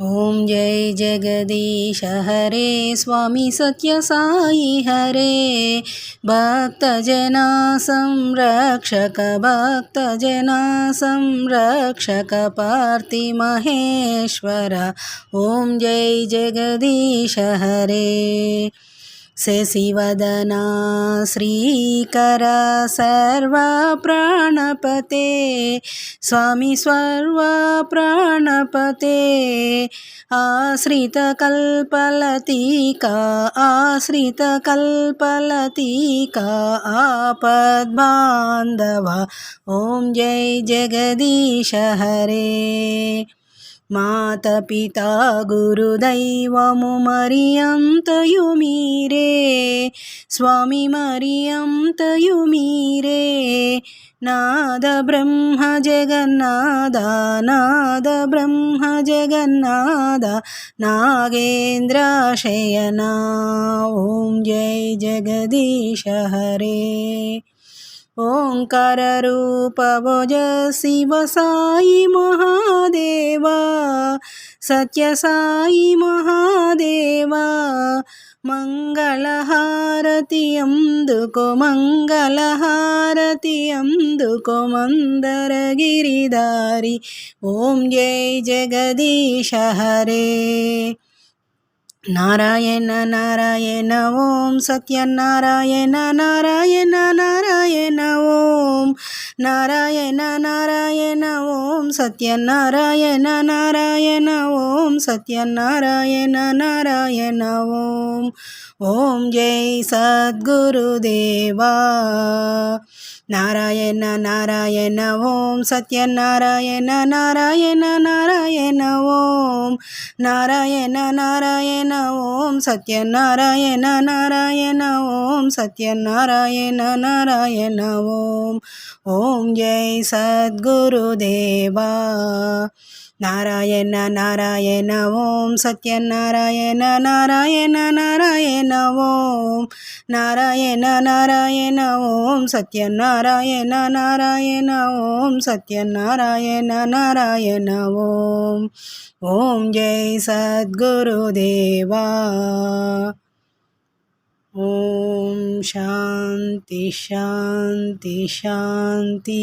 ॐ जय जगदीश हरे स्वामी सत्यसाई हरे। भक्तजना संरक्षक भक्तजना संरक्षक पार्तिमहेश्वर ॐ जय जगदीश हरे శశివదనా శ్రీకర సర్వప్రాణపతే. స్వామి సర్వప్రాణపతే ఆశ్రితకల్పలతీకా ఆశ్రితకల్పలతీకా ఆపద్బాంధవ. ఓం జై జగదీశ హరే. మాతపితా గురుదైవము మరియంతయు మీరే స్వామి మరియంతయు మీరే నాద బ్రహ్మ జగన్నాద నాద బ్రహ్మ జగన్నాద నాగేంద్ర శయనా ఓం జై జగదీశ హరే ఓంకార ఓంకారూపభుజ శివ సాయి మహాదేవా సత్యసాయి మహాదేవా మంగళహారతి అందుకో మంగళహారతి అందుకో మందరగిరిదారి ఓం జై జగదీశ హరే. நாராயண நாராயண ஓம் சத்யநாராயண நாராயண நாராயண ஓம். நாராயண நாராயண ஓம் சத்யநாராயண நாராயண ஓம் சத்யநாராயண நாராயண ஓம். ஓம் ஜெய் சத்குரு தேவா. நாராயண நாராயண ஓம். சத்ய நாராயண நாராயண நாராயண ஓம். நாராயண நாராயண ஓம். சத்ய நாராயண நாராயண ஓம். சத்ய நாராயண நாராயண ஓம். ஓம் ஜெய் சத்குரு தேவா. நாராயண நாராயண ஓம் சத்யநாராயண நாராயண நாராயண ஓம் நாராயண நாராயண ஓம் சத்யநாராயண நாராயண ஓம் சத்யநாராயண நாராயண ஓம் ஓம் ஜெய் சத்குருதேவா. ஓம் சாந்தி சாந்தி சாந்தி.